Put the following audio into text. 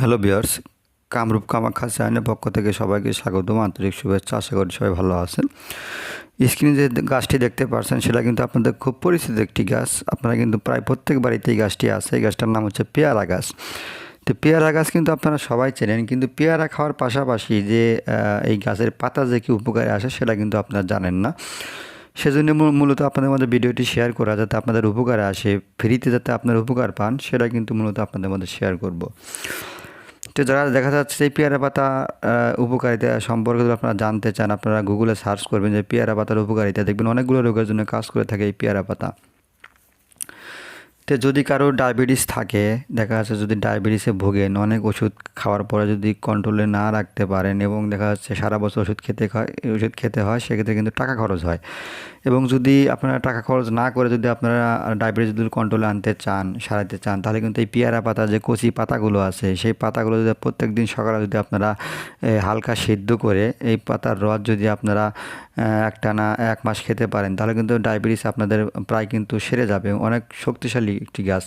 Hello বিয়ার্স কামরূপ কামাখ্যা চ্যানেলের পক্ষ থেকে সবাইকে স্বাগতম, আন্তরিক শুভেচ্ছা, আশা করি সবাই ভালো আছেন। স্ক্রিনে যে গাছটি দেখতে পাচ্ছেন, সেটা কিন্তু আপনাদের খুব পরিচিত একটি গাছ। আপনারা কিন্তু প্রায় প্রত্যেক বাড়িতে এই গাছটি আছে। এই গাছটার নাম হচ্ছে পেয়ারা গাছ। তো পেয়ারা গাছ কিন্তু আপনারা সবাই চেনেন, কিন্তু পেয়ারা খাওয়ার পাশাপাশি যে এই গাছের পাতা যে কি উপকারে আসে, সেটা কিন্তু আপনারা জানেন না। সেজন্য মূলত আপনাদের মধ্যে ভিডিওটি শেয়ার করা, যাতে আপনাদের উপকারে আসে। ফ্রিতে যাতে আপনারা উপকার পান, সেটা কিন্তু মূলত আপনাদের মধ্যে শেয়ার করব। তো যারা দেখা যাচ্ছে এই পেয়ারা পাতা উপকারিতা সম্পর্কে যদি আপনারা জানতে চান, আপনারা গুগলে সার্চ করবেন যে পেয়ারা পাতার উপকারিতা, দেখবেন অনেকগুলো রোগের জন্য কাজ করে থাকে এই পেয়ারা পাতা। তো যদি কারও ডায়াবেটিস থাকে, দেখা যাচ্ছে যদি ডায়াবেটিসে ভোগেন, অনেক ওষুধ খাওয়ার পরে যদি কন্ট্রোলে না রাখতে পারেন এবং দেখা যাচ্ছে সারা বছর ওষুধ খেতে হয় ওষুধ খেতে হয়, সেক্ষেত্রে কিন্তু টাকা খরচ হয়। এবং যদি আপনারা টাকা খরচ না করে যদি আপনারা ডায়াবেটিস যদি কন্ট্রোলে আনতে চান, সারাতে চান, তাহলে কিন্তু এই পেয়ারা পাতা, যে কচি পাতাগুলো আছে, সেই পাতাগুলো যদি প্রত্যেক দিন সকালে যদি আপনারা হালকা সিদ্ধ করে, এই পাতার রস যদি আপনারা একটা না এক মাস খেতে পারেন, তাহলে কিন্তু ডায়াবেটিস আপনাদের প্রায় কিন্তু সেরে যাবে। অনেক শক্তিশালী একটি গাছ